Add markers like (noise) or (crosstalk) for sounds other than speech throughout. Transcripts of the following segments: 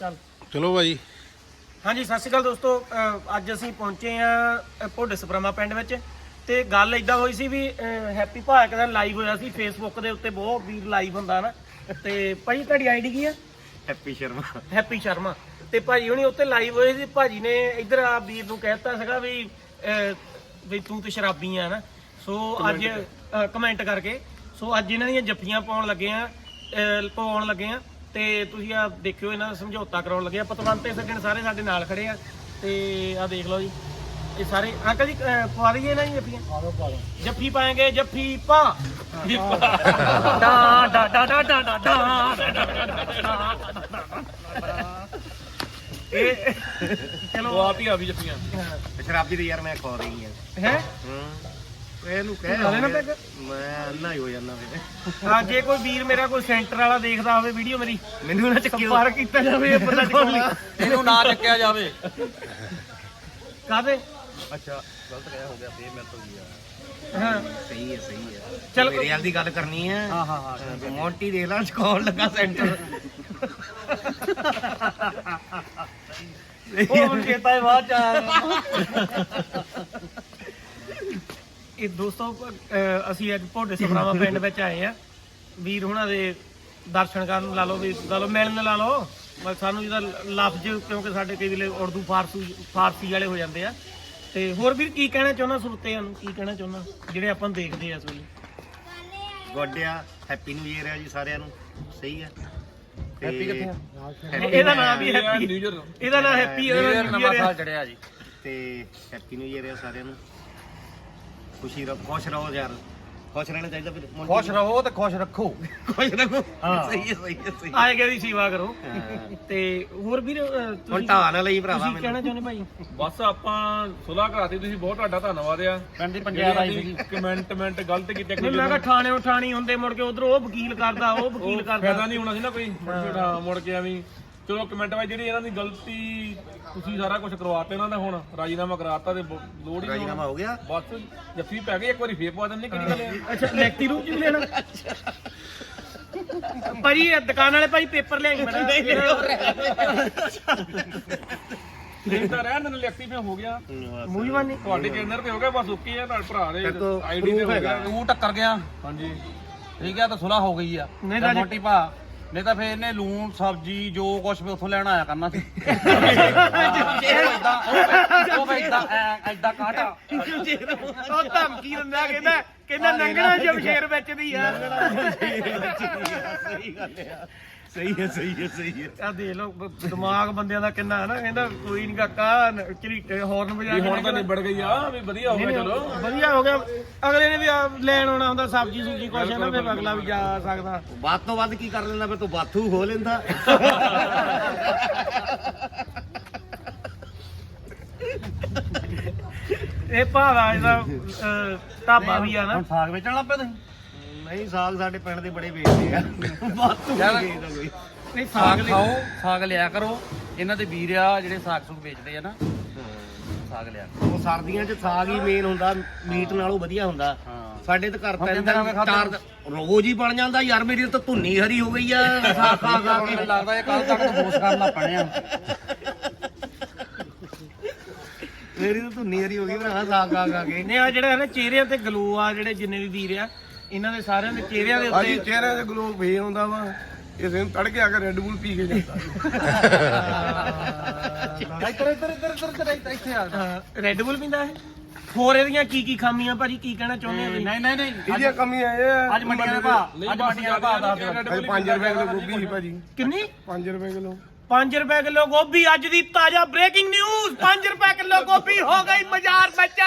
ਚੱਲ ਚਲੋ ਭਾਈ ਹਾਂਜੀ ਸਤਿ ਸ਼੍ਰੀ ਅਕਾਲ ਦੋਸਤੋ। ਅਹ ਅੱਜ ਅਸੀਂ ਪਹੁੰਚੇ ਆ ਭੋਡੇ ਸਪਰਮਾ ਪਿੰਡ ਵਿੱਚ। ਤੇ ਗੱਲ ਇਦਾਂ ਹੋਈ ਸੀ ਵੀ ਹੈਪੀ ਭਾ ਇੱਕ ਦਿਨ ਲਾਈਵ ਹੋਇਆ ਸੀ ਫੇਸਬੁੱਕ ਦੇ ਉੱਤੇ ਬਹੁਤ ਵੀਰ ਲਾਈਵ ਹੁੰਦਾ ਨਾ। ਤੇ ਭਾਈ ਤੁਹਾਡੀ ਆਈਡੀ ਕੀ ਆ? ਹੈਪੀ ਸ਼ਰਮਾ। ਹੈਪੀ ਸ਼ਰਮਾ। ਤੇ ਭਾਜੀ ਹੁਣੀ ਉੱਤੇ ਲਾਈਵ ਹੋਏ ਸੀ। ਭਾਜੀ ਨੇ ਇੱਧਰ ਆ ਵੀਰ ਨੂੰ ਕਹਿਤਾ ਸੀਗਾ ਵੀ ਅਹ, ਵੀ ਤੂੰ ਤੇ ਸ਼ਰਾਬੀ ਆ ਨਾ। ਸੋ ਅੱਜ ਕਮੈਂਟ ਕਰਕੇ। ਸੋ ਅੱਜ ਇਹਨਾਂ ਦੀਆਂ ਜੱਫੀਆਂ ਪਾਉਣ ਲੱਗੇ ਆ ਅਹ, ਪਾਉਣ ਲੱਗੇ ਆ। ਤੇ ਤੁਸੀਂ ਆ ਦੇਖਿਓ ਇਹਨਾਂ ਦਾ ਸਮਝੌਤਾ ਕਰਾਉਣ ਲੱਗੇ ਆ ਪਤਵੰਤ ਤੇ ਸੱਜਣ ਸਾਰੇ ਸਾਡੇ ਨਾਲ ਖੜੇ ਆ ਤੇ ਆ ਦੇਖ ਲਓ ਜੀ ਇਹ ਸਾਰੇ ਅੰਕਲ ਜੀ ਅਹ, ਪਵਾ ਦਈਏ ਇਹਨਾਂ ਦੀ ਜੱਫੀਆਂ ਜੱਫੀ ਪਾਏਗੇ ਜੱਫੀ ਪਾ ਡਾ ਡਾ ਡਾ ਡਾ ਡਾ ਡਾ ਡਾ ਇਹ ਚਲੋ ਆਪ ਹੀ ਆ ਵੀ ਜੱਫੀਆਂ ਸ਼ਰਾਬੀ ਤੇ ਯਾਰ ਮੈਂ ਖਾ ਰਹੀ ਆ ਹੈ ਹੂੰ ਇਹਨੂੰ ਕਹਿ ਨਾਲੇ ਨਾ ਪੈਗ? ਮੈਂ ਅੰਨਾ ਹੀ ਹੋ ਜਾਂਦਾ ਫਿਰ। ਹਾਂ ਜੇ ਕੋਈ ਵੀਰ ਮੇਰਾ ਕੋਈ ਸੈਂਟਰ ਵਾਲਾ ਦੇਖਦਾ ਹੋਵੇ ਵੀਡੀਓ ਮੇਰੀ ਮੈਨੂੰ ਨਾ ਚੱਕਿਓ। ਸੰਪਰਕ ਕੀਤਾ ਜਾਵੇ ਇਹ ਪਤਾ ਨਹੀਂ ਇਹਨੂੰ ਨਾ ਚੱਕਿਆ ਜਾਵੇ। ਕਾਦੇ ਅੱਛਾ ਗਲਤ ਕਹਿ ਹੋ ਗਿਆ ਫੇਰ ਮੇਰੇ ਤੋਂ ਵੀ ਆ? ਹਾਂ। ਸਹੀ ਹੈ ਸਹੀ ਹੈ। ਚੱਲ ਮੇਰੇ ਵਾਲ ਦੀ ਗੱਲ ਕਰਨੀ ਹੈ। ਹਾਂ ਹਾਂ ਹਾਂ ਮੌਂਟੀ ਦੇਖ ਲਾ ਚਕਾਉਣ ਲੱਗਾ ਸੈਂਟਰ। ਉਹ ਚੇਤਾ ਹੈ ਬਾਅਦ ਚ ਆਇਆ ਇਹ ਦੋਸਤੋ ਅਸੀਂ ਅੱਜ ਭੋਡੇ ਸਪਰਾਵਾ (laughs) ਪਿੰਡ ਵਿੱਚ ਆਏ ਆ। ਵੀਰ ਹੁਣਾਂ ਦੇ ਦਰਸ਼ਨ ਕਰਨ ਲਾ ਲਓ ਵੀ ਲਾ ਲਓ ਮਿਲਣ ਲਾ ਲਓ। ਬਸ ਸਾਨੂੰ ਜਿਹਦਾ ਲਫ਼ਜ਼ ਕਿਉਂਕਿ ਸਾਡੇ ਕਈ ਵੇਲੇ ਉਰਦੂ ਫਾਰਸੀ ਫਾਰਸੀ ਵਾਲੇ ਹੋ ਜਾਂਦੇ ਆ। ਤੇ ਹੋਰ ਵੀਰ ਕੀ ਕਹਿਣਾ ਚਾਹੁੰਦਾ ਸਰੋਤਿਆਂ ਨੂੰ ਕੀ ਕਹਿਣਾ ਚਾਹੁੰਦਾ ਜਿਹੜੇ ਆਪਾਂ ਨੂੰ ਦੇਖਦੇ ਆ ਇਸ ਵੇਲੇ। ਗੋਡਿਆ ਹੈਪੀ ਨਿਊ ਇਅਰ ਹੈ ਜੀ ਸਾਰਿਆਂ ਨੂੰ। ਸਹੀ ਹੈ ਹੈਪੀ ਕਿੱਥੇ ਆ? ਇਹਦਾ ਨਾਮ ਵੀ ਹੈਪੀ ਈਅਰ ਇਹਦਾ ਨਾਮ ਹੈਪੀ ਇਹਦਾ ਨਾਮ ਚੜਿਆ ਜੀ। ਤੇ ਹੈਪੀ ਨਿਊ ਇਅਰ ਹੈ ਸਾਰਿਆਂ ਨੂੰ। ਖੁਸ਼ੀ ਰਹੋ ਖੁਸ਼ ਰਹੋ ਯਾਰ। ਖੁਸ਼ ਰਹਿਣਾ ਚਾਹੀਦਾ ਫਿਰ ਖੁਸ਼ ਰਹੋ ਤੇ ਖੁਸ਼ ਰੱਖੋ। ਖੁਸ਼ ਰਹੋ। ਹਾਂ। ਸਹੀ ਹੈ ਸਹੀ ਹੈ ਸਹੀ ਆਏ ਗਏ ਦੀ ਸੇਵਾ ਕਰੋ। ਹਾਂ। ਤੇ ਹੋਰ ਵੀਰ ਅਹ, ਹੁਣ ਤੁਸੀਂ ਢਾਹ ਨਾ ਲਈ ਭਰਾਵਾ ਤੁਸੀਂ ਕਹਿਣਾ ਚਾਹੁੰਦੇ ਭਾਈ? ਬਸ ਆਪਾਂ ਸੁਲਾ ਕਰਾਤੀ ਤੁਸੀਂ ਬਹੁਤ ਤੁਹਾਡਾ ਧੰਨਵਾਦ ਆ। ਪਿੰਡ ਦੀ ਪੰਚਾਇਤ ਆਈ ਸੀਗੀ। ਕਮੈਂਟ ਕਮੈਂਟ ਗਲਤ ਕੀਤੇ ਨਹੀਂ ਮੈਂ ਕਿਹਾ ਥਾਣੇ ਉਠਾਣੀ ਹੁੰਦੇ ਮੁੜ ਕੇ ਉਧਰ ਉਹ ਵਕੀਲ ਕਰਦਾ ਉਹ ਵਕੀਲ ਫਾਇਦਾ ਕਰਦਾ। ਨਹੀਂ ਹੋਣਾ ਸੀ ਨਾ ਕੋਈ। ਮੁੜ ਕੇ ਹਾਂ, ਮੁੜ ਕੇ ਐਵੇਂ ਚਲੋ ਕਮੈਂਟ ਵਾਈ ਜਿਹੜੀ ਇਹਨਾਂ ਦੀ ਗਲਤੀ ਤੁਸੀਂ ਸਾਰਾ ਕੁਝ ਕਰਵਾਤੇ ਇਹਨਾਂ ਦਾ ਹੁਣ ਰਾਜੀਨਾਮਾ ਕਰਾਤਾ ਤੇ ਬ- ਲੋੜ ਹੀ ਨਹੀਂ ਰਾਜੀਨਾਮਾ ਹੋ ਗਿਆ। ਬਸ ਜੱਫੀ ਪੈ ਗਈ ਇੱਕ ਵਾਰੀ ਫੇਰ ਪਵਾ ਦਿੰਦੇ ਕਿਹੜੀ ਗੱਲ ਹੈ। ਅੱਛਾ ਲੈਕਤੀ ਰੂਪ ਚ ਵੀ ਲੈਣਾ। ਭਾਜੀ ਇਹ ਦੁਕਾਨ ਵਾਲੇ ਭਾਈ ਪੇਪਰ ਲਿਆਈ ਬੜਾ ਨਹੀਂ ਤਾਂ ਰਹਿਣ ਦੇ ਲਿਖਤੀ ਫੇ ਹੋ ਗਿਆ। ਮੂੰਹ ਵਾਨੀ ਤੁਹਾਡੇ ਚੈਨਲ ਤੇ ਹੋ ਗਿਆ ਬਸ ਓਕੇ ਆ ਤੁਹਾਡੇ ਭਰਾ ਦੇ ਆਈਡੀ ਤੇ ਹੋ ਗਿਆ। ਤੂੰ ਟੱਕਰ ਗਿਆ। ਹਾਂਜੀ। ਠੀਕ ਹੈ ਤਾਂ ਸੁਲਾ ਹੋ ਗਈ ਆ। ਨਹੀਂ ਤੇ ਤਾਂ ਜੀ- ਮੋਟੀ ਭਾ। ਨਹੀਂ ਤਾਂ ਫੇਰ ਇਹਨੇ ਲੂਣ ਸਬਜ਼ੀ ਜੋ ਕੁਛ ਵੀ ਉੱਥੋਂ ਲੈਣ ਆਇਆ ਕਰਨਾ ਸੀ। ਉਹ ਇਦਾਂ ਉਹ ਫੇ ਇਦਾਂ ਐਦਾਂ ਕਾਟਾ। ਉਹ ਧਮਕੀ ਦਿੰਦਾ ਕਹਿੰਦਾ ਕਹਿੰਦਾ ਨੰਗਣਾ ਜਮਸ਼ੇਰ ਵਿੱਚ ਦੀ ਆ। ਸਹੀ ਗੱਲ ਹੈ ਸਹੀ ਹੈ ਸਹੀ ਹੈ ਸਹੀ ਹੈ। ਆ ਦੇਖ ਲਓ ਬ- ਦਿਮਾਗ ਬੰਦਿਆਂ ਦਾ ਕਿੰਨਾ ਹੈ ਨਾ ਕਹਿੰਦਾ ਕੋਈ ਨਹੀਂ ਕਾਕਾ ਝਰੀਟੇ ਹਾਰਨ ਵਜਾ ਵੀ ਕੇ ਹੁਣ ਤਾਂ ਨਿਕਲ। ਨਿਬੜ ਗਈ ਆ ਵੀ ਵਧੀਆ ਹੋ ਗਿਆ ਚਲੋ। ਵਧੀਆ ਹੋ ਗਿਆ। ਅਗਲੇ ਨੇ ਵੀ ਆ ਲੈਣ ਆਉਣਾ ਹੁੰਦਾ ਸਬਜੀ ਸੁਬਜੀ ਕੁਛ ਨਾ ਫਿਰ ਅਗਲਾ ਵੀ ਜਾ ਸਕਦਾ। ਵੱਧ ਤੋਂ ਵੱਧ ਕੀ ਕਰ ਲੈਂਦਾ ਫਿਰ ਤੂੰ ਬਾਥੂ ਹੋ ਲੈਂਦਾ। ਇਹ ਭਾਵਾ ਇਹਦਾ ਅਹ, ਢਾਬਾ ਵੀ ਆ ਨਾ। ਹੁਣ ਸਾਗ ਵੇਚਣ ਲੱਗ ਪਏ ਤੁਸੀਂ? ਨਹੀਂ ਸਾਗ ਸਾਡੇ ਪਿੰਡ ਦੇ ਬੜੇ ਵੇਚਦੇ ਆ। ਨਹੀਂ ਵੇਚਦਾ ਕੋਈ। ਨਹੀਂ ਸਾਗ ਖਾਓ ਸਾਗ ਲਿਆ ਕਰੋ। ਇਹਨਾਂ ਦੇ ਵੀਰ ਆ ਜਿਹੜੇ ਸਾਗ ਸੁਗ ਵੇਚਦੇ ਆ ਨਾ। ਸਾਗ ਲਿਆ ਕਰੋ। ਉਹ ਸਰਦੀਆਂ 'ਚ ਸਾਗ ਹੀ ਮੇਨ ਹੁੰਦਾ ਮੀਟ ਨਾਲੋਂ ਵਧੀਆ ਹੁੰਦਾ। ਸਾਡੇ ਤਾਂ ਘਰ ਪੈਂਦਾ ਚਾਰ ਰੋਜ਼ ਹੀ ਬਣ ਜਾਂਦਾ ਯਾਰ ਮੇਰੀ ਤਾਂ ਧੁੰਨੀ ਹਰੀ ਹੋ ਗਈ ਆ (laughs) ਸਾਗ ਖਾ ਖਾ ਕੇ। ਮੈਨੂੰ ਲੱਗਦਾ ਇਹ ਕੱਲ ਤੱਕ ਤਾਂ ਬੋਸ ਕਰਨ ਲੱਗ ਪਣੇ ਆ ਮੇਰੀ ਤਾਂ ਧੁੰਨੀ ਹਰੀ ਹੋ ਗਈ ਭਰਾ ਸਾਗ ਖਾ ਖਾ ਕੇ। ਨੇ ਆ ਜਿਹੜਾ ਹੈ ਨਾ ਚਿਹਰਿਆਂ ਤੇ ਗਲੋ ਆ ਜਿਹੜੇ ਜਿੰਨੇ ਵੀ ਵੀਰ ਆ ਇਹਨਾਂ ਦੇ ਸਾਰਿਆਂ ਦੇ ਚਿਹਰਿਆਂ ਦੇ ਹਾਂਜੀ ਉੱਤੇ ਚਿਹਰੇ ਤੇ ਗਲੋ ਫੇ ਆਉਂਦਾ ਵਾ। ਇਸ ਨੂੰ ਤੜਕੇ ਆ ਕੇ ਰੈੱਡ ਬੁੱਲ ਪੀ ਕੇ ਜਾਂਦਾ। ਇੱਧਰ ਇੱਧਰ ਇੱਧਰ ਇੱਧਰ ਇੱਧਰ ਇੱਥੇ ਆ। ਰੈੱਡ ਬੁੱਲ ਪੀਂਦਾ ਹੈ ਹੋਰ ਇਹਦੀਆਂ ਕੀ ਕੀ ਖਾਮੀਆਂ ਭਾਜੀ? ਕੀ ਕਹਿਣਾ ਚਾਹੁੰਦੇ ਆ ਨਹੀਂ ਤੁਸੀਂ? ਨਹੀਂ ਨਹੀਂ ਇਹਦੀਆਂ ਕਮੀਆਂ ਇਹ ਆ ਅੱਜ ਮੰਡੀਆਂ ਦੇ ਭਾਅ ਅੱਜ ਮੰਡੀਆਂ ਦੇ ਭਾਅ ਦੱਸ ਦਿਓ। ਅੱਜ 5 ਰੁਪਏ ਕਿਲੋ ਗੋਭੀ ਸੀ ਭਾਜੀ। ਕਿੰਨੀ? 5 ਰੁਪਏ ਕਿਲੋ। 5 ਰੁਪਏ ਕਿਲੋ ਗੋਭੀ ਅੱਜ ਦੀ ਤਾਜ਼ਾ ਬ੍ਰੇਕਿੰਗ ਨਿਊਜ਼ 5 ਰੁਪਏ ਕਿਲੋ ਗੋਭੀ ਹੋ ਗਈ ਬਾਜ਼ਾਰ ਵਿੱਚ।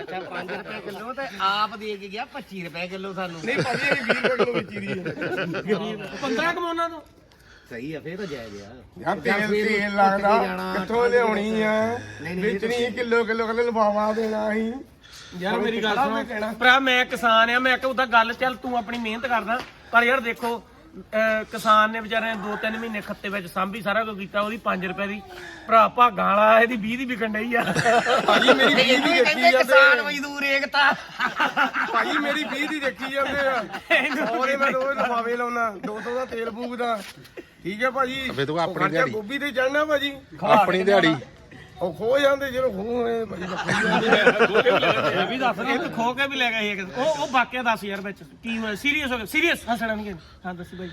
ਅੱਛਾ 5 ਰੁਪਏ ਕਿਲੋ ਤੇ ਆਪ ਦੇ ਕੇ ਗਿਆ 25 ਰੁਪਏ ਕਿਲੋ ਸਾਨੂੰ। ਨਹੀਂ ਭਾਜੀ ਇਹ 20 ਰੁਪਏ ਕਿਲੋ ਵੇਚੀ ਦੀ ਹੈ। 15 ਕਮਾਉਣਾ ਤੋਂ। ਸਹੀ ਆ ਫੇਰ ਤਾਂ ਜਾਇਜ਼ ਆ। ਯਾਰ ਜਾਂ ਤੇਲ ਤੇਲ ਲੱਗਦਾ ਕਿੱਥੋਂ ਲਿਆਉਣੀ ਆ ਵੇਚਣੀ ਕਿਲੋ। ਕਿਲੋ ਕਹਿੰਦੇ ਲਫਾਫਾ ਦੇਣਾ ਅਸੀਂ ਯਾਰ ਮੇਰੀ ਗੱਲ ਸੁਣ। ਭਰਾ ਮੈਂ ਕਿਸਾਨ ਆ ਮੈਂ ਕਿ ਉਹਦਾ ਗੱਲ ਚੱਲ ਤੂੰ ਆਪਣੀ ਮਿਹਨਤ ਕਰਦਾ। ਪਰ ਯਾਰ ਦੇਖੋ ਕਿਸਾਨ ਨੇ ਵਿਚਾਰੇ ਨੇ 2-3 ਮਹੀਨੇ ਖੱਤੇ ਵਿੱਚ ਸਾਂਭੀ ਸਾਰਾ ਕੁਝ ਕੀਤਾ ਉਹਦੀ 5 ਰੁਪਏ ਦੀ ਭਰਾ ਭਾਗਾਂ ਵਾਲਾ ਇਹਦੀ 20 ਦੀ ਵਿਕਣ ਡਈ ਆ। ਭਾਜੀ ਮੇਰੀ 20 ਦੀ ਦੇਖੀ ਜਾਂਦੇ ਮਜ਼ਦੂਰ ਏਕਤਾ। ਭਾਜੀ ਮੇਰੀ 20 ਦੀ ਦੇਖੀ ਜਾਂਦੇ ਆ ਉਹਦੇ ਮੈਂ ਰੋਜ਼ ਲਫਾਵੇ ਲਾਉਣਾ 200 ਦਾ ਤੇਲ ਫੂਕਦਾ। ਠੀਕ ਹੈ ਭਾਜੀ? ਫੇ ਤੂੰ ਆਪਣੀ ਦਿਹਾੜੀ। ਗੋਭੀ ਤੇ ਚੜਨਾ ਭਾਜੀ। ਆਪਣੀ ਦਿਹਾੜੀ। ਉਹ ਖੋ ਜਾਂਦੇ ਜਦੋਂ ਖੋ ਹੋਏ ਬੱਕਰੀ ਇਹ ਵੀ ਦੱਸ ਇੱਕ ਖੋ ਕੇ ਵੀ ਲੈ ਗਏ ਇੱਕ। ਉਹ ਉਹ ਵਾਕਿਆ ਦੱਸ ਯਾਰ ਵਿੱਚ ਕੀ ਹੋਇਆ? ਸੀਰੀਅਸ ਹੋ ਗਿਆ ਸੀਰੀਅਸ ਹੱਸਣਾ ਨਹੀਂ ਹਾਂ ਦੱਸੀ ਭਾਈ।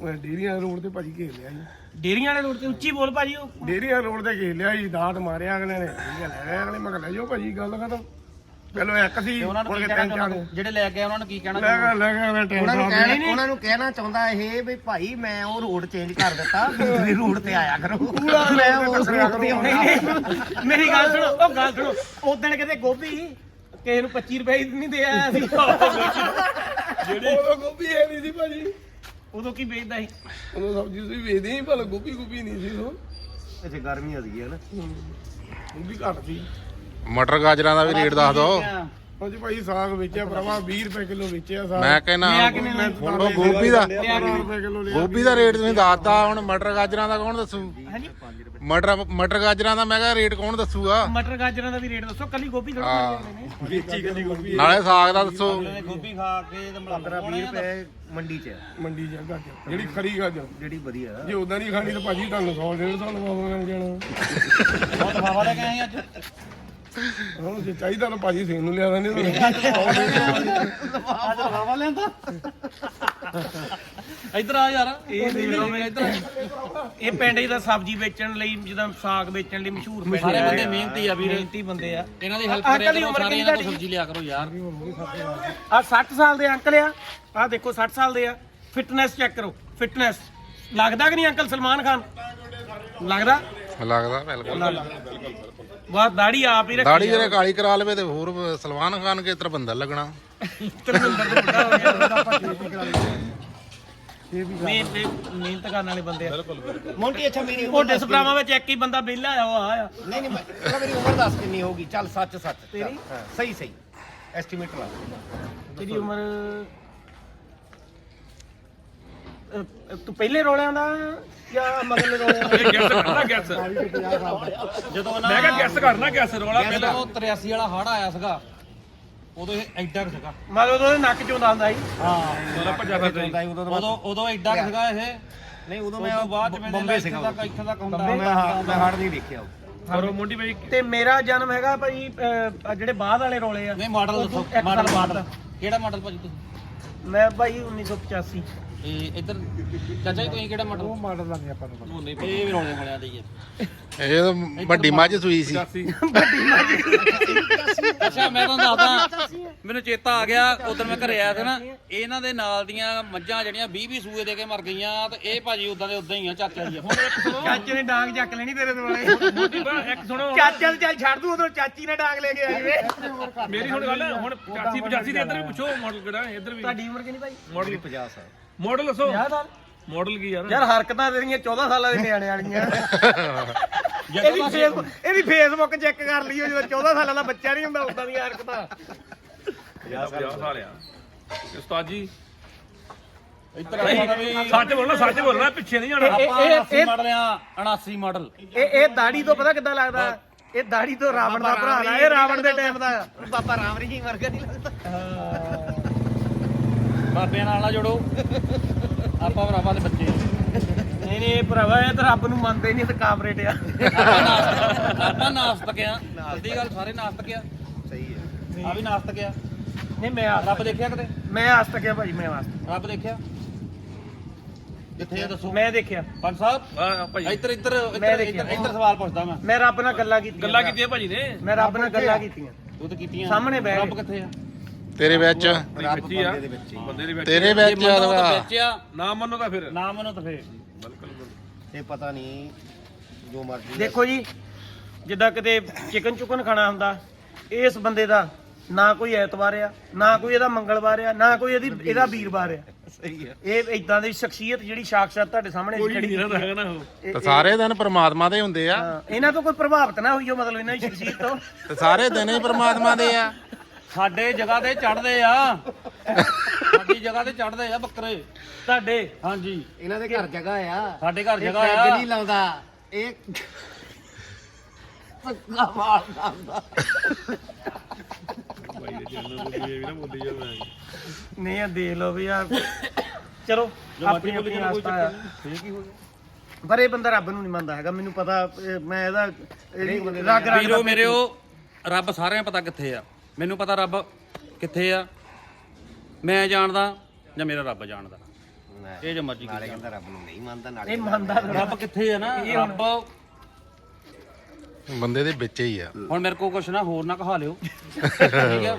ਉਹ ਡੇਰੀਆਂ ਰੋਡ ਤੇ ਭਾਜੀ ਘੇਰ ਲਿਆ ਜੀ। ਡੇਰੀਆਂ ਵਾਲੇ ਰੋਡ ਤੇ ਉੱਚੀ ਬੋਲ ਭਾਜੀ ਉਹ। ਡੇਰੀਆਂ ਰੋਡ ਤੇ ਘੇਰ ਲਿਆ ਜੀ ਦਾਤ ਮਾਰਿਆ ਅਗਲੇ ਨੇ। ਡੇਰੀਆਂ ਲੈ ਗਏ ਅਗਲੇ ਮੈਂ ਕਿਹਾ ਲੈ ਜਾਓ ਭਾਜੀ ਗੱਲ ਖਤਮ। ਪਹਿਲਾਂ ਇੱਕ ਸੀ ਤੇ ਉਹਨਾਂ ਨੂੰ ਮੁੜ ਕੀ ਕੇ ਕਹਿਣਾ ਤਿੰਨ ਚਾਰ ਚਾਹੁੰਦਾ? ਜਿਹੜੇ ਲੈ ਕੇ ਆਏ ਉਹਨਾਂ ਨੂੰ ਕੀ ਕਹਿਣਾ ਲੈ ਚਾਹੁੰਦਾ? ਗਏ ਲੈ ਗਏ ਅਗਲੇ ਉਹਨਾਂ ਨੂੰ ਟੈਂਸ਼ਨ ਕਹਿਣਾ ਉਹਨਾਂ ਨੂੰ ਕਹਿਣਾ ਚਾਹੁੰਦਾ ਇਹ ਵੀ ਭਾਈ ਮੈਂ ਉਹ ਰੋਡ ਚੇਂਜ ਕਰ ਦਿੱਤਾ। (laughs) ਦੂਸਰੇ ਰੋਡ ਤੇ ਆਇਆ ਕਰੋ। ਮੈਂ ਉਸ ਰੋਡ ਤੇ ਆਉਣਾ। ਮੇਰੀ ਗੱਲ ਸੁਣੋ ਉਹ ਗੱਲ ਸੁਣੋ ਉਦੋਂ ਕਹਿੰਦੇ ਗੋਭੀ ਕਿਸੇ ਨੂੰ 25 ਰੁਪਏ ਨਹੀਂ ਦੇ ਆਇਆ ਸੀ। ਉਹ ਗੋਭੀ ਹੈ ਨਹੀਂ ਸੀ ਭਾਜੀ। ਉਦੋਂ ਕੀ ਵੇਚਦਾ ਸੀ? ਉਹਨੂੰ ਸਬਜ਼ੀ ਸੁਬਜ਼ੀ ਵੇਚਦੇ ਹੀ ਭਲਾ ਗੋਭੀ ਗੋਭੀ ਨਹੀਂ ਸੀ ਉਹ ਇੱਥੇ ਗਰਮੀ ਆ ਗਈ ਹੈ ਨਾ। ਗੋਭੀ ਘੱਟ ਸੀ। ਮਟਰ ਗਾਜਰਾਂ ਦਾ ਵੀ ਰੇਟ ਦੱਸ ਦੋ ਹਾਂਜੀ ਭਾਈ ਸਾਗ ਵੇਚਿਆ ਭਰਾਵਾ 20 ਰੁਪਏ ਕਿਲੋ ਵੇਚਿਆ ਸਾਗ। ਮੈਂ ਕਹਿੰਦਾ? ਉਹ ਗੋਭੀ ਦਾ। 12 ਰੁਪਏ ਕਿਲੋ ਲਿਆ। ਗੋਭੀ ਦਾ ਰੇਟ ਤੁਸੀਂ ਦੱਸਤਾ ਹੁਣ ਮਟਰ ਗਾਜਰਾਂ ਦਾ ਕੌਣ ਦੱਸੂ? ਮਟਰ ਮਟਰ ਗਾਜਰਾਂ ਦਾ ਮੈਂ ਕਿਹਾ ਰੇਟ ਕੌਣ ਦੱਸੂਗਾ? ਮਟਰ ਗਾਜਰਾਂ ਦਾ ਵੀ ਰੇਟ ਦੱਸੋ ਕੱਲੀ ਗੋਭੀ ਥੋੜਾ ਨੇ। ਨਾਲੇ ਸਾਗ ਦਾ ਦੱਸੋ। ਗੋਭੀ ਖਾ ਕੇ ਤੇ 15 20 ਰੁਪਏ ਮੰਡੀ 'ਚ। ਆ, ਮੰਡੀ ਜਗ੍ਹਾ ਜਿਹੜੀ ਖਰੀ ਗਾਜਰ। ਜਿਹੜੀ ਵਧੀਆ। ਜੇ ਉਦਾਂ ਨਹੀਂ ਖਾਣੀ ਤਾਂ ਭਾਜੀ ਤੁਹਾਨੂੰ 100 ਡੇਢ ਸੌ ਲਵਾਵਾਂਗੇ ਮਿਲ ਜਾਣਾ ਬਹੁਤ ਹਵਾ ਲੈ ਕੇ ਆਏ ਅੱਜ। ਹੁਣ ਜੇ ਚਾਹੀਦਾ ਤਾਂ ਭਾਜੀ ਸਿੰਘ ਨੂੰ ਲਿਆ ਦਿੰਦੇ ਅੱਜ ਹਵਾ ਲੈਂਦਾ ਇੱਧਰ ਆ ਯਾਰ। ਇਹ ਦੇਖ ਲਓ ਵੀ ਇੱਧਰ ਇਹ ਪਿੰਡ ਦਾ ਸਬਜ਼ੀ ਵੇਚਣ ਲਈ ਜਿੱਦਾਂ ਸਾਗ ਵੇਚਣ ਲਈ ਮਸ਼ਹੂਰ ਪਿੰਡ ਸਾਰੇ। ਬੰਦੇ ਮਿਹਨਤੀ ਆ ਵੀਰੇ। ਮਿਹਨਤੀ ਬੰਦੇ ਆ। ਇਹਨਾਂ ਦੀ ਹੈਲਪ ਕਰਿਆ ਕਰੋ ਉਮਰ ਸਾਰੇ ਕਿੰਨੀ ਇਹਨਾਂ ਤੁਹਾਡੀ? ਸਬਜ਼ੀ ਲਿਆ ਕਰੋ ਯਾਰ। ਆ 60 ਸਾਲ ਦੇ। ਅੰਕਲ ਆ। ਆ ਦੇਖੋ 60 ਸਾਲ ਦੇ ਆ। ਫਿਟਨੈਸ ਚੈੱਕ ਕਰੋ। ਫਿਟਨੈਸ ਲੱਗਦਾ ਕਿ ਨਹੀਂ ਅੰਕਲ ਸਲਮਾਨ ਖਾਨ? ਲੱਗਦਾ? ਲੱਗਦਾ ਬਿਲਕੁਲ। ਵਾਹ ਦਾੜੀ ਆਪ ਹੀ ਰੱਖੀ ਦਾੜੀ ਜਿਹੜੇ ਕਾਲੀ ਕਰਾ ਲਵੇ ਤੇ ਹੋਰ ਸਲਮਾਨ ਖਾਨ ਕੇ ਤਰ੍ਹਾਂ ਬੰਦਾ ਲੱਗਣਾ। ਧਰਮਿੰਦਰ ਤੋਂ ਵੱਡਾ ਹੋ ਗਿਆ। ਮਿਹਨਤ ਮਿਹਨਤ ਕਰਨ ਵਾਲੇ ਬੰਦੇ ਆ। ਮੋਂਟੀ ਅੱਛਾ ਮੇਰੀ ਉਮਰ ਮੋਟੇ ਸਪਰਾਵਾਂ ਵਿੱਚ ਇੱਕ ਹੀ ਬੰਦਾ ਵਿਹਲਾ ਆ ਉਹ ਆ ਆ। ਨਹੀਂ ਨਹੀਂ ਮੈਂ ਪਹਿਲਾਂ ਮੇਰੀ ਉਮਰ ਦੱਸ ਕਿੰਨੀ ਹੋਗੀ ਚੱਲ ਸੱਚ ਸੱਚ ਤੇਰੀ? ਸਹੀ ਸਹੀ। ਐਸਟੀਮੇਟ ਲਾ ਤੇਰੀ ਉਮਰ ਤੂੰ ਪਹਿਲੇ ਰੋਲਿਆਂ ਦਾ ਜਾਂ ਮਗਲੇ ਰੋਲਿਆਂ ਦਾ? (laughs) ਗੈਸ ਕਰਨਾ ਗੈਸ ਜਦੋਂ ਨਾ ਮੈਂ ਕਿਹਾ ਗੈਸ ਕਰਨਾ ਗੈਸ ਰੋਲਾ ਜਦੋਂ ਉਹ 83 ਵਾਲਾ ਹੜ ਆਇਆ ਸੀਗਾ ਉਦੋਂ ਇਹ ਐਡਾ ਕੁ ਸੀਗਾ। ਮਤਲਬ ਉਹਦੇ ਨੱਕ ਚੋਂ ਆਉਂਦਾ ਸੀ ਹਾਂ ਰੋਲਾ ਭੱਜਾ ਫਿਰਦਾ ਸੀ। ਉਦੋਂ ਤਾਂ ਉਦੋਂ ਉਦੋਂ ਐਡਾ ਕੁ ਸੀਗਾ ਇਹ। ਨਹੀਂ ਉਦੋਂ ਮੈਂ ਬਾਅਦ ਜਿਵੇਂ ਬੰਬੇ ਇੱਥੇ ਸੀਗਾ ਤੱਕ ਇੱਥੇ ਤੱਕ ਹੁੰਦਾ ਮੈਂ ਹਾਂ- ਮੈਂ ਹਾਰਡ ਨਹੀਂ ਦੇਖਿਆ ਉਹ। ਕਰੋ ਮੁੰਡੀ ਭਾਈ ਤੇ ਮੇਰਾ ਜਨਮ ਹੈਗਾ ਭਾਈ ਆਹ ਜਿਹੜੇ ਬਾਅਦ ਵਾਲੇ ਰੋਲੇ ਆ ਨਹੀਂ ਮਾਡਲ ਉਹ ਦੱਸੋ। ਇੱਕ ਮਾਡਲ ਸਾਲ ਬਾਅਦ ਮਾਡਲ ਕਿਹੜਾ ਮਾਡਲ ਭਾਜੀ ਤੁਸੀਂ? ਮੈਂ ਭਾਈ 1985 ਇਹ ਇੱਧਰ ਚਾਚਾ ਜੀ ਤੁਸੀਂ ਕਿਹੜਾ ਮਾਡਲ ਉਹ ਮਾਡਲ ਲੱਗ ਆਪਾਂ ਨੂੰ ਨਹੀਂ ਇਹ ਵੀ ਰੋਲੇ ਵਾਲਿਆਂ ਦੀ ਹੈ ਇਹ ਤਾਂ ਵੱਡੀ ਮੱਝ ਸੂਈ ਸੀ। ਅੱਛਾ ਮੈਂ ਤੁਹਾਨੂੰ ਦੱਸਦਾ। ਮੈਨੂੰ ਚੇਤਾ ਆ ਗਿਆ ਉਦੋਂ ਮੈਂ ਘਰੇ ਆਇਆ ਸੀ ਨਾ ਇਹਨਾਂ ਦੇ ਨਾਲ ਦੀਆਂ ਮੱਝਾਂ ਜਿਹੜੀਆਂ 20 20 ਸੂਏ ਦੇ ਕੇ ਮਰ ਗਈਆਂ ਤੇ ਇਹ ਭਾਜੀ ਉਦਾਂ ਦੇ ਉਦਾਂ ਹੀ ਆ ਚਾਚਾ ਜੀ ਚਾਚੇ ਨੇ ਡਾਂਗ ਚੱਕ ਲੈਣੀ ਤੇਰੇ ਦੁਆਲੇ। ਇੱਕ ਸੁਣੋ। ਚਾਚਾ ਤੇ ਚੱਲ ਛੱਡ ਦੂ ਉਦੋਂ ਚਾਚੀ ਨੇ ਡਾਂਗ ਲੈ ਕੇ ਆਈ ਵੇ। ਮੇਰੀ ਹੁਣ ਗੱਲ ਹੁਣ 85 85 ਦੇ ਇੱਧਰ ਵੀ ਪੁੱਛੋ ਮਾਡਲ ਕਿਹੜਾ ਹੈ ਇੱਧਰ ਵੀ। ਤੁਹਾਡੀ ਉਮਰ ਕਿੰਨੀ ਭਾਈ? ਮਾਡਲ 50 ਸਾਲ ਮਾਡਲ ਦੱਸੋ। ਯਾਦ ਆ ਮਾਡਲ ਕੀ ਯਾਰ? ਯਾਰ ਹਰਕਤਾਂ ਤੇਰੀਆਂ 14 ਸਾਲਾਂ ਦੇ ਨਿਆਣੇ ਵਾਲੀਆਂ। ਇਹਦੀ ਫੇਸਬੁੱਕ ਇਹਦੀ ਫੇਸਬੁੱਕ ਚੈੱਕ ਕਰ ਲਈਓ ਜਦੋਂ 14 ਸਾਲਾਂ ਦਾ ਬੱਚਾ ਨਹੀਂ ਹੁੰਦਾ ਉਦਾਂ ਦੀਆਂ ਹਰਕਤਾਂ। 50 ਸਾਲ ਆ। ਉਸਤਾਦ ਜੀ। ਇੱਧਰ ਆਪਾਂ ਦਾ ਵੀ ਸੱਚ ਬੋਲਣਾ ਸੱਚ ਬੋਲਣਾ ਪਿੱਛੇ ਨਹੀਂ ਜਾਣਾ। ਇਹ- ਆਪਾਂ ਇਹ- 80 ਮਾਡਲ ਆ 79 ਮਾਡਲ ਇਹ ਇਹ ਦਾੜੀ ਤੋਂ ਪਤਾ ਕਿੱਦਾਂ ਲੱਗਦਾ? ਇਹ ਦਾੜੀ ਤੋਂ ਰਾਵਣ ਦਾ ਭਰਾ ਨਾ ਇਹ ਰਾਵਣ ਦੇ ਟਾਈਮ ਦਾ। ਆ। ਬਾਬਾ ਰਾਮ ਜੀ ਵਰਗਾ ਨਹੀਂ ਲੱਗਦਾ। ਬਾਬਿਆਂ ਨਾਲ ਨਾ ਜੋੜੋ। ਆਪਾਂ ਭਰਾਵਾਂ ਦੇ ਬੱਚੇ ਨਹੀਂ ਨਹੀਂ ਇਹ ਭਰਾਵਾ ਇਹ ਤਾਂ ਰੱਬ ਨੂੰ ਮੰਨਦੇ ਨਹੀਂ ਤੇ ਕਾਮਰੇਟ ਆ। ਆਪਾਂ ਨਾਸਤਕ ਆਪਾਂ ਨਾਸਤਕ ਆ। ਸੱਚੀ ਗੱਲ ਸਾਰੇ ਨਾਸਤਕ ਆ। ਸਹੀ ਹੈ। ਆ ਵੀ ਨਾਸਤਕ ਆ। ਨਹੀਂ ਮੈਂ ਆ ਰੱਬ ਦੇਖਿਆ ਕਦੇ ਮੈਂ ਆਸ ਤੱਕਿਆ ਭਾਈ ਮੈਂ ਆਸ ਰੱਬ ਦੇਖਿਆ? ਕਿੱਥੇ ਆ ਦੱਸੋ? ਮੈਂ ਦੇਖਿਆ। ਪੰਜ ਸਾਹਿਬ? ਆ ਭਾਈ। ਇੱਧਰ ਇੱਧਰ ਇੱਧਰ। ਇੱਧਰ ਸਵਾਲ ਪੁੱਛਦਾ ਮੈਂ। ਮੈਂ ਰੱਬ ਨਾਲ ਗੱਲਾਂ ਕੀਤੀਆਂ ਗੱਲਾਂ ਕੀਤੀਆਂ ਭਾਜੀ ਨੇ? ਮੈਂ ਰੱਬ ਨਾਲ ਗੱਲਾਂ ਕੀਤੀਆਂ। ਉਹ ਤਾਂ ਕੀਤੀਆਂ। ਸਾਹਮਣੇ ਬਹਿ ਰੱਬ। ਕਿੱਥੇ ਆ? ਤੇਰੇ ਵਿੱਚ? ਰੱਬ ਵਿੱਚ ਹੀ ਆ। ਬੰਦੇ ਦੇ ਵਿੱਚ ਹੀ। ਬੰਦੇ ਦੇ ਵਿੱਚ ਤੇਰੇ ਵਿੱਚ ਤਾਂ ਆ ਆ ਨਾ ਮੰਨੋ ਤਾਂ ਫਿਰ। ਨਾ ਮੰਨੋ ਤਾਂ ਫੇਰ। ਬਿਲਕੁਲ। ਇਹ ਪਤਾ ਨਹੀਂ ਜੋ ਮਰਜ਼ੀ ਦੇਖੋ ਜੀ ਜਿੱਦਾਂ ਕਿਤੇ ਚਿਕਨ ਚੁਕਨ ਖਾਣਾ ਹੁੰਦਾ ਇਸ ਬੰਦੇ ਦਾ ਨਾ ਕੋਈ ਐਤਵਾਰ ਆ ਨਾ ਕੋਈ ਇਹਦਾ ਮੰਗਲਵਾਰ ਆ ਨਾ ਕੋਈ ਇਹਦੀ ਇਹਦਾ ਵੀਰਵਾਰ ਆ। ਸਹੀ ਹੈ ਇਹ ਇਦਾਂ ਦੀ ਸ਼ਖਸੀਅਤ ਜਿਹੜੀ ਸਾਖਸ਼ਾਤ ਤੁਹਾਡੇ ਸਾਹਮਣੇ ਕੋਈ ਖੜੀ ਨਹੀਂ ਰਹਿੰਦਾ ਹੈਗਾ ਨਾ ਉਹ। ਇਹ- ਤੇ ਸਾਰੇ ਦਿਨ ਪ੍ਰਮਾਤਮਾ ਦੇ ਹੁੰਦੇ ਆ। ਹਾਂ, ਇਹਨਾਂ ਤੋਂ ਕੋਈ ਪ੍ਰਭਾਵਿਤ ਨਾ ਹੋਈਓ ਮਤਲਬ ਇਹਨਾਂ ਦੀ ਸ਼ਖਸੀਅਤ ਤੋਂ। ਤੇ ਸਾਰੇ ਦਿਨ ਹੀ ਪ੍ਰਮਾਤਮਾ ਦੇ ਆ। ਸਾਡੇ ਜਗ੍ਹਾ ਤੇ ਚੜਦੇ ਆ। ਸਾਡੀ ਜਗ੍ਹਾ ਤੇ ਚੜਦੇ ਆ ਬੱਕਰੇ। ਤੁਹਾਡੇ। ਹਾਂਜੀ। ਇਹਨਾਂ ਦੇ ਘਰ ਜਗ੍ਹਾ ਆ। ਸਾਡੇ ਘਰ ਜਗ੍ਹਾ ਪੈਗ ਆ। ਨਹੀਂ ਲਾਉਂਦਾ। ਇਹ ਪੱਕਾ ਜਾਵੇ ਨਹੀਂ ਆ ਦੇਖ ਲਓ ਵੀ ਆ ਚਲੋ ਆਪਣੀ ਆਪਣੀ ਆਸਥਾ ਆ। ਪਰ ਇਹ ਬੰਦਾ ਰੱਬ ਨੂੰ ਨਹੀਂ ਮੰਨਦਾ ਹੈਗਾ। ਮੈਨੂੰ ਪਤਾ ਇਹ ਮੈਂ ਇਹਦਾ ਇਹਦੀ ਰਗ ਰਗ ਵੀਰੋ ਮੇਰਿਓ ਰੱਬ ਸਾਰਿਆਂ ਨੂੰ ਪਤਾ ਕਿੱਥੇ ਆ। ਮੈਨੂੰ ਪਤਾ ਰੱਬ ਕਿੱਥੇ ਆ। ਮੈਂ ਜਾਣਦਾ ਜਾਂ ਮੇਰਾ ਰੱਬ ਜਾਣਦਾ। ਇਹ ਜੋ ਮਰਜ਼ੀ ਨਾਲੇ ਕਰੀ ਕਹਿੰਦਾ ਰੱਬ ਨੂੰ ਨਹੀਂ ਮੰਨਦਾ ਨਾਲੇ ਇਹ ਮੰਨਦਾ ਰੱਬ ਕਿੱਥੇ ਆ ਨਾ ਰੱਬ ਬੰਦੇ ਦੇ ਵਿੱਚ ਹੀ ਆ। ਹੁਣ ਮੇਰੇ ਕੋਲ ਕੁਛ ਨਾ ਹੋਰ ਨਾ ਕਹਾ ਲਿਓ। ਠੀਕ ਆ?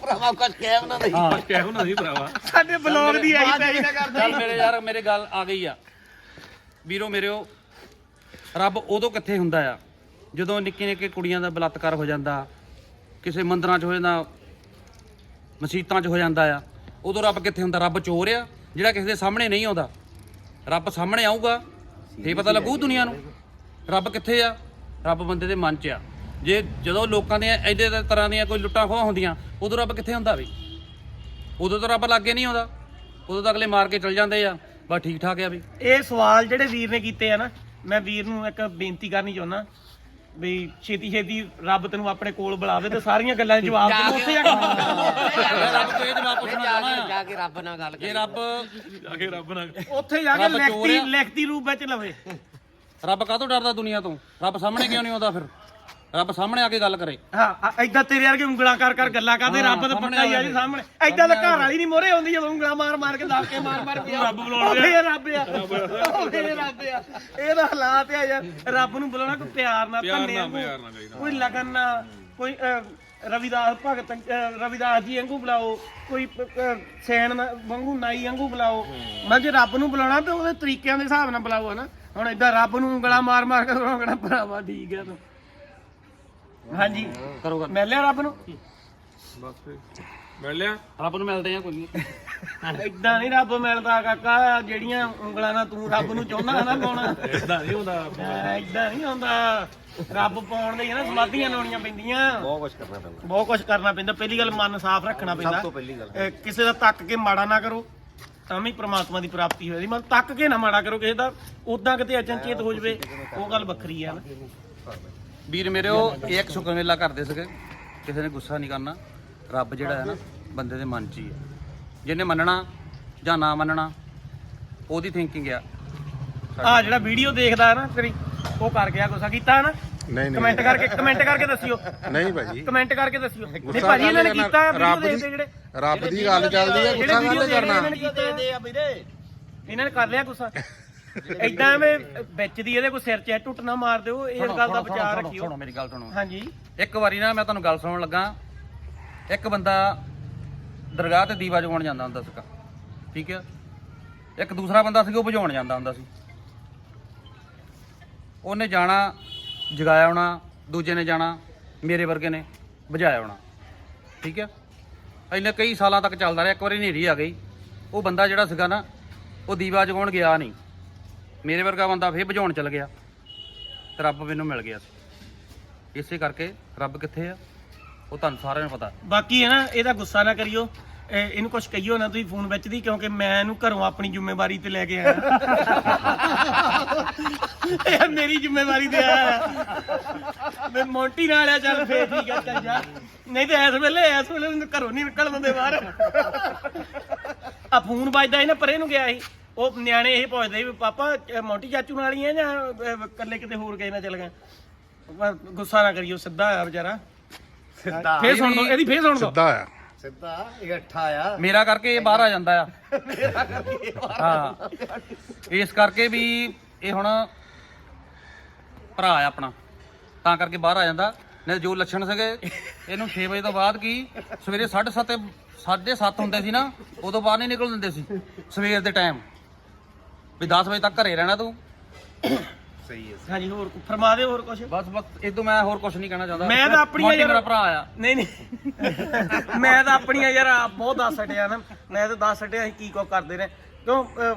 ਭਰਾਵਾ ਕੁਝ ਕਹਿ ਉਹਨਾਂ ਦੇ ਹਾਂ। ਕਹਿ ਉਹਨਾਂ ਦੀ ਭਰਾਵਾ। ਸਾਡੇ ਬਲੌਗ ਦੀ ਆਈ ਪਈ ਨਾ ਚੱਲ ਮੇਰੇ ਯਾਰ ਮੇਰੇ ਗੱਲ ਆ ਗਈ ਆ। ਵੀਰੋ ਮੇਰਿਓ ਰੱਬ ਉਦੋਂ ਕਿੱਥੇ ਹੁੰਦਾ ਆ? ਜਦੋਂ ਨਿੱਕੇ ਨਿੱਕੇ ਕੁੜੀਆਂ ਦਾ ਬਲਾਤਕਾਰ ਹੋ ਜਾਂਦਾ ਕਿਸੇ ਮੰਦਰਾਂ 'ਚ ਹੋ ਜਾਂਦਾ ਮਸਜਿਦਾਂ 'ਚ ਹੋ ਜਾਂਦਾ ਆ। ਉਦੋਂ ਰੱਬ ਕਿੱਥੇ ਹੁੰਦਾ? ਰੱਬ ਚੋਰ ਆ, ਜਿਹੜਾ ਕਿਸੇ ਦੇ ਸਾਹਮਣੇ ਨਹੀਂ ਆਉਂਦਾ। ਰੱਬ ਸਾਹਮਣੇ ਆਊਗਾ, ਫੇਰ ਪਤਾ ਲੱਗੂ ਦੁਨੀਆ ਨੂੰ। ਰੱਬ ਕਿੱਥੇ ਆ? ਰੱਬ ਬੰਦੇ ਦੇ ਮਨ 'ਚ ਆ। ਜੇ ਜਦੋਂ ਲੋਕਾਂ ਦੀਆਂ ਐਡੇ ਤਰ੍ਹਾਂ ਦੀਆਂ ਕੋਈ ਲੁੱਟਾਂ ਖੋਹਾਂ ਹੁੰਦੀਆਂ, ਉਦੋਂ ਰੱਬ ਕਿੱਥੇ ਹੁੰਦਾ ਵੀ? ਉਦੋਂ ਤਾਂ ਰੱਬ ਲਾਗੇ ਨਹੀਂ ਆਉਂਦਾ। ਉਦੋਂ ਤਾਂ ਅਗਲੇ ਮਾਰ ਕੇ ਚਲ ਜਾਂਦੇ ਆ। ਬਸ ਠੀਕ ਠਾਕ ਆ ਵੀ। ਇਹ ਸਵਾਲ ਜਿਹੜੇ ਵੀਰ ਨੇ ਕੀਤੇ ਆ ਨਾ, ਮੈਂ ਵੀਰ ਨੂੰ ਇੱਕ ਬੇਨਤੀ ਕਰਨੀ ਚਾਹੁੰਦਾ। ਵੀ ਛੇਤੀ ਛੇਤੀ ਰੱਬ ਤੈਨੂੰ ਆਪਣੇ ਕੋਲ ਬੁਲਾਵੇ ਤੇ ਸਾਰੀਆਂ ਗੱਲਾਂ ਦੇ ਜਵਾਬ ਤੈਨੂੰ ਉੱਥੇ ਜਾ ਕੇ ਰੱਬ ਤੋਂ ਇਹ ਜਵਾਬ ਪੁੱਛਣਾ ਚਾਹਣਾ ਜਾ ਕੇ ਰੱਬ ਨਾਲ ਗੱਲ ਜੇ ਰੱਬ ਜਾ ਕੇ ਰੱਬ ਨਾਲ ਉੱਥੇ ਜਾ ਕੇ ਲਿਖਤੀ। ਲਿਖਤੀ ਰੂਪ ਵਿੱਚ ਲਵੇ। ਰੱਬ ਕਾਹਤੋਂ ਡਰਦਾ ਦੁਨੀਆ ਤੋਂ? ਰੱਬ ਸਾਹਮਣੇ ਕਿਉਂ ਨਹੀਂ ਆਉਂਦਾ ਫਿਰ? ਰੱਬ ਸਾਹਮਣੇ ਆ ਕੇ ਗੱਲ ਕਰੇ। ਹਾਂ ਐਦਾਂ ਤੇਰੇ ਵਰਗੇ ਉਂਗਲਾਂ ਕਰ ਕਰ ਗੱਲਾਂ ਕਰਦੇ ਰੱਬ ਤਾਂ ਸਾਹਮਣੇ ਪੱਕਾ ਹੀ ਆ ਜੀ ਸਾਹਮਣੇ। ਐਦਾਂ ਤਾਂ ਘਰ ਵਾਲੀ ਨਹੀਂ ਮੋਰੇ ਆਉਂਦੀ ਜਦੋਂ ਉਂਗਲਾਂ ਮਾਰ ਮਾਰ ਕੇ ਦੱਸ ਕੇ ਮਾਰ ਮਾਰ ਕੇ ਰੱਬ ਬੁਲਾਉਂਦੇ ਆ ਰੱਬ ਆ। ਇਹ ਆ ਇਹਦਾ ਹਾਲਾਤ ਆ ਯਾਰ ਰੱਬ ਨੂੰ ਬੁਲਾਉਣਾ ਕੋਈ ਪਿਆਰ ਨਾਲ ਪਿਆਰ ਧੰਨੇ ਨਾਲ, ਵਾਂਗੂ, ਪਿਆਰ ਨਾਲ ਚਾਹੀਦਾ। ਕੋਈ ਲਗਨ ਨਾਲ ਕੋਈ ਅਹ, ਰਵਿਦਾਸ ਭਗਤ ਅਹ, ਰਵਿਦਾਸ ਜੀ ਵਾਂਗੂ ਬੁਲਾਓ ਕੋਈ ਅਹ, ਸੈਣ ਨਾ- ਵਾਂਗੂ ਨਾਈ ਵਾਂਗੂ ਬੁਲਾਓ। ਮੈਂ ਜੇ ਰੱਬ ਨੂੰ ਬੁਲਾਉਣਾ ਤੇ ਉਹਦੇ ਤਰੀਕਿਆਂ ਦੇ ਹਿਸਾਬ ਨਾਲ ਬੁਲਾਓ ਹਨਾ। ਹੁਣ ਏਦਾਂ ਰੱਬ ਨੂੰ ਉਂਗਲਾਂ ਮਾਰ ਮਾਰ ਕੇ ਬੁਲਾਉਣਾ ਭਰਾਵਾ ਠੀਕ ਹੈ ਤੂੰ। ਹਾਂਜੀ। ਕਰੋ ਗੱਲ। ਮਿਲ ਲਿਆ ਰੱਬ ਨੂੰ? ਬਸ ਫਿਰ। ਮਿਲ ਲਿਆ? ਰੱਬ ਨੂੰ ਮਿਲਦੇ ਆ ਕੋਈ ਨਹੀਂ ਇਦਾਂ ਨਹੀਂ ਰੱਬ ਮਿਲਦਾ ਕਾਕਾ ਜਿਹੜੀਆਂ ਉਂਗਲਾਂ ਨਾਲ ਤੂੰ ਰੱਬ ਨੂੰ ਚਾਹੁੰਦਾ ਨਾ ਪਾਉਣਾ। ਇਦਾਂ ਨਹੀਂ ਹੁੰਦਾ ਇਦਾਂ ਨਹੀਂ ਹੁੰਦਾ। ਰੱਬ ਪਾਉਣ ਦੇ ਨਾ ਸਮਾਧੀਆਂ ਲਾਉਣੀਆਂ ਪੈਂਦੀਆਂ। ਬਹੁਤ ਕੁਝ ਕਰਨਾ ਪੈਂਦਾ। ਬਹੁਤ ਕੁਝ ਕਰਨਾ ਪੈਂਦਾ। ਪਹਿਲੀ ਗੱਲ ਮਨ ਸਾਫ਼ ਰੱਖਣਾ ਪੈਂਦਾ। ਸਭ ਤੋਂ ਪਹਿਲੀ ਗੱਲ। ਕਿਸੇ ਦਾ ਤੱਕ ਕੇ ਮਾੜਾ ਨਾ ਕਰੋ ਤਾਂ ਵੀ ਪ੍ਰਮਾਤਮਾ ਦੀ ਪ੍ਰਾਪਤੀ ਹੋਏਗੀ ਮਨ ਤੱਕ ਕੇ ਨਾ ਮਾੜਾ ਕਰੋ ਕਿਸੇ ਦਾ ਉਦਾਂ ਕਿਤੇ ਅਚਨਚੇਤ ਹੋ ਜਵੇ ਉਹ ਗੱਲ ਵੱਖਰੀ ਆ ਨਾ। ਵੀਰ ਮੇਰੇ ਉਹ ਇੱਕ ਸ਼ੁਕਰ ਮੇਲਾ ਕਰਦੇ ਸੀਗੇ। ਕਿਸੇ ਨੇ ਗੁੱਸਾ ਨਹੀਂ ਕਰਨਾ। ਰੱਬ ਜਿਹੜਾ ਹੈ ਨਾ ਬੰਦੇ ਦੇ ਮਨ 'ਚ ਹੀ ਹੈ। ਜਿਹਨੇ ਮੰਨਣਾ ਜਾਂ ਨਾ ਮੰਨਣਾ ਉਹਦੀ ਥਿੰਕਿੰਗ ਆ। ਆ ਜਿਹੜਾ ਵੀਡੀਓ ਦੇਖਦਾ ਹੈ ਨਾ ਤੇਰੀ ਉਹ ਕਰ ਗਿਆ ਗੁੱਸਾ ਕੀਤਾ ਹੈ ਨਾ? ਨਹੀਂ ਨਹੀਂ। ਕਮੈਂਟ ਕਰਕੇ ਕਮੈਂਟ ਕਰਕੇ ਦੱਸਿਓ। ਨਹੀਂ ਭਾਜੀ। ਕਮੈਂਟ ਕਰਕੇ ਦੱਸਿਓ। ਨਹੀਂ ਭਾਜੀ ਇਹਨਾਂ ਨੇ ਕੀਤਾ? ਵੀਡੀਓ ਰੱਬ ਦੇਖਦੇ ਦੀ- ਜਿਹੜੇ ਰੱਬ ਦੀ ਗੱਲ ਚੱਲਦੀ ਆ ਜਿਹੜੇ ਗੁੱਸਾ ਕਾਹਦੇ ਕਰਨਾ। ਇਹਨਾਂ ਨੇ ਕੀਤਾ। ਦੇ ਆ ਵੀਰੇ। ਇਹਨਾਂ ਨੇ ਕਰ ਲਿਆ ਗੁੱਸਾ। ਇਦਾਂ ਐਵੇਂ ਵਿੱਚ ਦੀ ਇਹਦੇ ਕੋਈ ਸਿਰ 'ਚ ਟੁੱਟ ਨਾ ਮਾਰ ਦਿਓ ਇਸ ਗੱਲ ਦਾ ਵਿਚਾਰ ਰੱਖਿਓ। ਸੁਣੋ ਮੇਰੀ ਗੱਲ ਸੁਣੋ। ਹਾਂਜੀ। ਇੱਕ ਵਾਰੀ ਨਾ ਮੈਂ ਤੁਹਾਨੂੰ ਗੱਲ ਸੁਣਾਉਣ ਲੱਗਾ। ਇੱਕ ਬੰਦਾ ਦਰਗਾਹ ਤੇ ਦੀਵਾ ਜਗਾਉਣ ਜਾਂਦਾ ਹੁੰਦਾ ਸੀਗਾ, ਠੀਕ ਹੈ? ਇੱਕ ਦੂਸਰਾ ਬੰਦਾ ਸੀ, ਉਹ ਬੁਝਾਉਣ ਜਾਂਦਾ ਹੁੰਦਾ ਸੀ। ਉਹਨੇ ਜਾਣਾ, ਜਗਾਇਆ ਹੋਣਾ, ਦੂਜੇ ਨੇ ਜਾਣਾ, ਮੇਰੇ ਵਰਗੇ ਨੇ ਬੁਝਾਇਆ ਹੋਣਾ, ਠੀਕ ਹੈ? ਇੰਨੇ ਕਈ ਸਾਲਾਂ ਤੱਕ ਚੱਲਦਾ ਰਿਹਾ, ਇੱਕ ਵਾਰੀ ਹਨੇਰੀ ਆ ਗਈ। ਉਹ ਬੰਦਾ ਜਿਹੜਾ ਸੀਗਾ ਨਾ, ਉਹ ਦੀਵਾ ਜਗਾਉਣ ਗਿਆ ਨਹੀਂ। ਮੇਰੇ ਵਰਗਾ ਬੰਦਾ ਫੇਰ ਬੁਝਾਉਣ ਚਲ ਗਿਆ ਤੇ ਰੱਬ ਮੈਨੂੰ ਮਿਲ ਗਿਆ ਸੀ। ਇਸੇ ਕਰਕੇ ਰੱਬ ਕਿੱਥੇ ਆ? ਉਹ ਤੁਹਾਨੂੰ ਸਾਰਿਆਂ ਨੂੰ ਪਤਾ। ਬਾਕੀ ਹੈ ਨਾ ਇਹਦਾ ਗੁੱਸਾ ਨਾ ਕਰਿਓ। ਇਹ- ਇਹਨੂੰ ਕੁਝ ਕਹੀਓ ਨਾ ਤੁਸੀਂ ਫੋਨ ਵਿੱਚ ਦੀ ਕਿਉਂਕਿ ਮੈਂ ਇਹਨੂੰ ਘਰੋਂ ਆਪਣੀ ਜ਼ਿੰਮੇਵਾਰੀ ਤੇ ਲੈ ਕੇ ਆਇਆ। ਇਹ ਮੇਰੀ ਜ਼ਿੰਮੇਵਾਰੀ ਤੇ ਆਇਆ ਮੈਂ ਮੌਂਟੀ ਨਾਲ ਆ ਚੱਲ ਫੇਰ ਠੀਕ ਆ ਚੱਲ ਜਾ। ਨਹੀਂ ਤੇ ਇਸ ਵੇਲੇ ਇਸ ਵੇਲੇ ਉਹਨੂੰ ਘਰੋਂ ਨਹੀਂ ਨਿਕਲ ਦਿੰਦੇ ਬਾਹਰ। ਆ ਫੋਨ ਵੱਜਦਾ ਸੀ ਨਾ ਪਰੇ ਨੂੰ ਗਿਆ ਸੀ। ਉਹ ਨਿਆਣੇ ਇਹ ਪੁੱਛਦੇ ਸੀ ਵੀ ਪਾਪਾ ਅਹ ਮੌਂਟੀ ਚਾਚੂ ਨਾਲ ਹੀ ਆ ਜਾਂ ਅਹ, ਇਕੱਲੇ ਕਿਤੇ ਹੋਰ ਗਏ ਨਾ ਚੱਲ ਗਏ? ਪਰ ਗੁੱਸਾ ਨਾ ਕਰਿਓ ਸਿੱਧਾ ਆ ਵਿਚਾਰਾ। ਸਿੱਧਾ ਫੇਰ ਸੁਣ ਲਓ ਇਹਦੀ ਫੇਰ ਸੁਣ ਲਓ। ਸਿੱਧਾ ਆ ਸਿੱਧਾ ਇਹ ਅੱਠਾ ਆ ਮੇਰਾ ਕਰਕੇ ਇਹ ਬਾਹਰ ਆ ਜਾਂਦਾ ਆ। (laughs) ਹਾਂ। ਇਸ ਕਰਕੇ ਵੀ ਇਹ ਹੁਣ ਭਰਾ ਆ ਆਪਣਾ। ਤਾਂ ਕਰਕੇ ਬਾਹਰ ਆ ਜਾਂਦਾ। ਨਹੀਂ ਜੋ ਲੱਛਣ ਸੀਗੇ ਇਹਨੂੰ 6 ਵਜੇ ਤੋਂ ਬਾਅਦ ਕੀ ਸਵੇਰੇ 7:30 7:30 ਹੁੰਦੇ ਸੀ ਨਾ ਉਦੋਂ ਬਾਹਰ ਨਹੀਂ ਨਿਕਲ ਦਿੰਦੇ ਸੀ। ਸਵੇਰ ਦੇ ਟਾਈਮ ਵੀ 10 ਵਜੇ ਤੱਕ ਘਰੇ ਰਹਿਣਾ ਤੂੰ। ਸਹੀ ਹੈ ਹਾਂਜੀ ਹੋਰ ਕੁ- ਫਰਮਾ ਦੇ ਹੋਰ ਕੁਝ ਬਸ ਬਸ ਇਹ ਤੋਂ ਮੈਂ ਹੋਰ ਕੁਝ ਨਹੀਂ ਕਹਿਣਾ ਚਾਹੁੰਦਾ। ਮੈਂ ਤਾਂ ਆਪਣੀਆਂ ਮੋਟੀ ਯਾਰ- ਮੇਰਾ ਭਰਾ ਆ। ਨਹੀਂ ਨਹੀਂ। (laughs) ਮੈਂ ਤਾਂ ਆਪਣੀਆਂ ਯਾਰ ਆਪ ਬਹੁਤ ਦੱਸ ਛੱਡਿਆ ਨਾ। ਮੈਂ ਤਾਂ ਦੱਸ ਛੱਡਿਆ ਅਸੀਂ ਕੀ ਕੋ ਕਰਦੇ ਨੇ ਕਿਉਂ ਅਹ,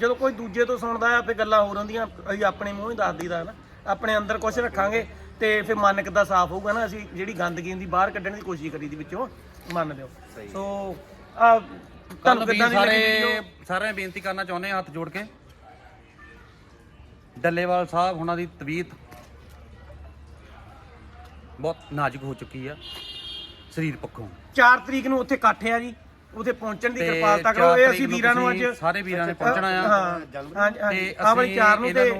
ਜਦੋਂ ਕੋਈ ਦੂਜੇ ਤੋਂ ਸੁਣਦਾ ਆ ਫੇ ਗੱਲਾਂ ਹੋਰ ਹੁੰਦੀਆਂ। ਅਸੀਂ ਆਪਣੇ ਮੂੰਹ ਹੀ ਦੱਸ ਦਈਦਾ ਨਾ। ਆਪਣੇ ਅੰਦਰ ਕੁਝ ਰੱਖਾਂਗੇ ਤੇ ਫੇ ਮਨ ਕਿੱਦਾਂ ਸਾਫ਼ ਹੋਊਗਾ ਨਾ। ਅਸੀਂ ਜਿਹੜੀ ਗੰਦਗੀ ਹੁੰਦੀ ਬਾਹਰ ਕੱਢਣ ਦੀ ਕੋਸ਼ਿਸ਼ ਕਰੀਦੀ ਵਿੱਚੋਂ ਮੰਨ ਲਿਓ। ਸੋ ਆ ਕੱਲ ਤੁਹਾਨੂੰ ਵੀ ਕਿੱਦਾਂ ਦੀ ਸਾਰੇ ਲੱਗੀ ਵੀਡੀਓ? ਸਾਰਿਆਂ ਬੇਨਤੀ ਕਰਨਾ ਚਾਹੁੰਦੇ ਆ ਹੱਥ ਜੋੜ ਕੇ। ਡੱਲੇਵਾਲ ਸਾਹਿਬ ਉਹਨਾਂ ਦੀ ਤਬੀਅਤ ਬਹੁਤ ਨਾਜ਼ੁਕ ਹੋ ਚੁੱਕੀ ਆ ਸਰੀਰ ਪੱਖੋਂ। 4 ਤਰੀਕ ਨੂੰ ਉੱਥੇ ਇਕੱਠ ਆ ਜੀ ਉਥੇ ਪਹੁੰਚਣ ਦੀ ਕਿਰਪਾਲਤਾ ਕਰੋ। ਇਹ ਅਸੀਂ ਵੀਰਾਂ ਨੂੰ ਅੱਜ ਸਾਰੇ ਵੀਰਾਂ ਨੇ ਪਹੁੰਚਣਾ ਆ। ਤੇ ਅਸੀਂ ਚਾਰ ਨੂੰ ਤੇ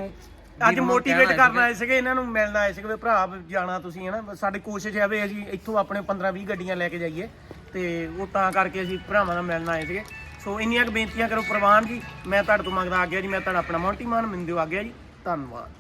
ਅੱਜ ਮੋਟੀਵੇਟ ਕਰਨ ਆਏ ਸੀਗੇ ਇਹਨਾਂ ਨੂੰ ਮਿਲਣ ਆਏ ਸੀਗੇ ਭਰਾ ਜਾਣਾ ਤੁਸੀਂ ਹਨਾ? ਸਾਡੀ ਕੋਸ਼ਿਸ਼ ਹੈ ਵੀ ਅਸੀਂ ਇੱਥੋਂ ਆਪਣੇ 15 20 ਗੱਡੀਆਂ ਲੈ ਕੇ ਜਾਈਏ ਤੇ ਉਹ ਤਾਂ ਕਰਕੇ ਅਸੀਂ ਭਰਾਵਾਂ ਨਾਲ ਮਿਲਣ ਆਏ ਸੀਗੇ। ਸੋ ਇੰਨੀਆਂ ਕੁ ਬੇਨਤੀਆਂ ਕਰੋ ਪ੍ਰਵਾਨ ਜੀ ਮੈਂ ਤੁਹਾਡੇ ਤੋਂ ਮੰਗਦਾ ਆ ਗਿਆ ਜੀ ਮੈਂ ਤੁਹਾਡਾ ਆਪਣਾ ਮੌਂਟੀ ਮਾਨ ਮਿੰਦਿਓ ਆ ਗਿਆ ਜੀ। ਧੰਨਵਾਦ।